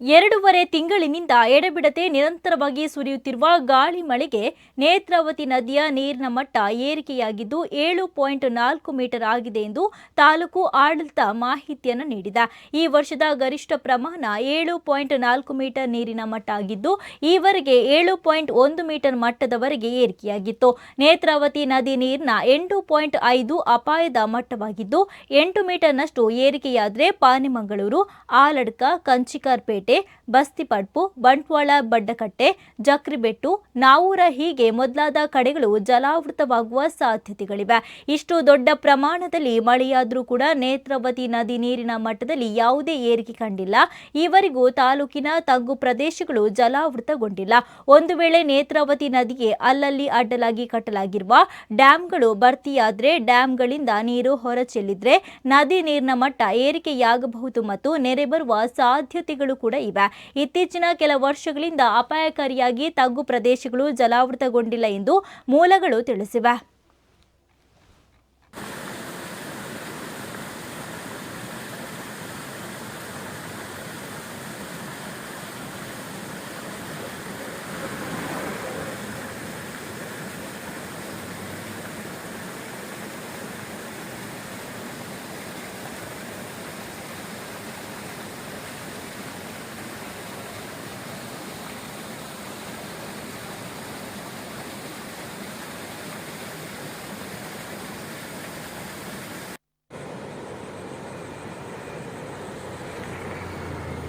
ಎರಡೂವರೆ ತಿಂಗಳಿನಿಂದ ಎಡೆಬಿಡದೆ ನಿರಂತರವಾಗಿ ಸುರಿಯುತ್ತಿರುವ ಗಾಳಿ ಮಳೆಗೆ ನೇತ್ರಾವತಿ ನದಿಯ ನೀರಿನ ಮಟ್ಟ ಏರಿಕೆಯಾಗಿದ್ದು ಏಳು ಪಾಯಿಂಟ್ ನಾಲ್ಕು ಮೀಟರ್ ಆಗಿದೆ ಎಂದು ತಾಲೂಕು ಆಡಳಿತ ಮಾಹಿತಿಯನ್ನು ನೀಡಿದೆ. ಈ ವರ್ಷದ ಗರಿಷ್ಠ ಪ್ರಮಾಣ ಏಳು ಪಾಯಿಂಟ್ ನಾಲ್ಕು ಮೀಟರ್ ನೀರಿನ ಮಟ್ಟ ಆಗಿದ್ದು, ಈವರೆಗೆ ಏಳು ಪಾಯಿಂಟ್ ಒಂದು ಮೀಟರ್ ಮಟ್ಟದವರೆಗೆ ಏರಿಕೆಯಾಗಿತ್ತು. ನೇತ್ರಾವತಿ ನದಿ ನೀರಿನ ಎಂಟು ಪಾಯಿಂಟ್ ಐದು ಅಪಾಯದ ಮಟ್ಟವಾಗಿದ್ದು, ಎಂಟು ಮೀಟರ್ನಷ್ಟು ಏರಿಕೆಯಾದರೆ ಪಾನಿಮಂಗಳೂರು, ಆಲಡ್ಕ, ಕಂಚಿಕಾರ್ಪೇಟೆ ಬಸ್ತಿಪಡ್ಪು, ಬಂಟ್ವಾಳ, ಬಡ್ಡಕಟ್ಟೆ, ಜಕ್ರಿಬೆಟ್ಟು, ನಾವೂರ ಹೀಗೆ ಮೊದಲಾದ ಕಡೆಗಳು ಜಲಾವೃತವಾಗುವ ಸಾಧ್ಯತೆಗಳಿವೆ. ಇಷ್ಟು ದೊಡ್ಡ ಪ್ರಮಾಣದಲ್ಲಿ ಮಳೆಯಾದರೂ ಕೂಡ ನೇತ್ರಾವತಿ ನದಿ ನೀರಿನ ಮಟ್ಟದಲ್ಲಿ ಯಾವುದೇ ಏರಿಕೆ ಕಂಡಿಲ್ಲ. ಈವರೆಗೂ ತಾಲೂಕಿನ ತಗ್ಗು ಪ್ರದೇಶಗಳು ಜಲಾವೃತಗೊಂಡಿಲ್ಲ. ಒಂದು ವೇಳೆ ನೇತ್ರಾವತಿ ನದಿಗೆ ಅಲ್ಲಲ್ಲಿ ಅಡ್ಡಲಾಗಿ ಕಟ್ಟಲಾಗಿರುವ ಡ್ಯಾಂಗಳು ಭರ್ತಿಯಾದರೆ ಡ್ಯಾಂಗಳಿಂದ ನೀರು ಹೊರಚೆಲ್ಲಿದ್ರೆ ನದಿ ನೀರಿನ ಮಟ್ಟ ಏರಿಕೆಯಾಗಬಹುದು ಮತ್ತು ನೆರೆ ಬರುವ ಸಾಧ್ಯತೆಗಳು ಕೂಡ ಇವೆ. ಇತ್ತೀಚಿನ ಕೆಲ ವರ್ಷಗಳಿಂದ ಅಪಾಯಕಾರಿಯಾಗಿ ತಗ್ಗು ಪ್ರದೇಶಗಳು ಜಲಾವೃತಗೊಂಡಿಲ್ಲ ಎಂದು ಮೂಲಗಳು ತಿಳಿಸಿವೆ.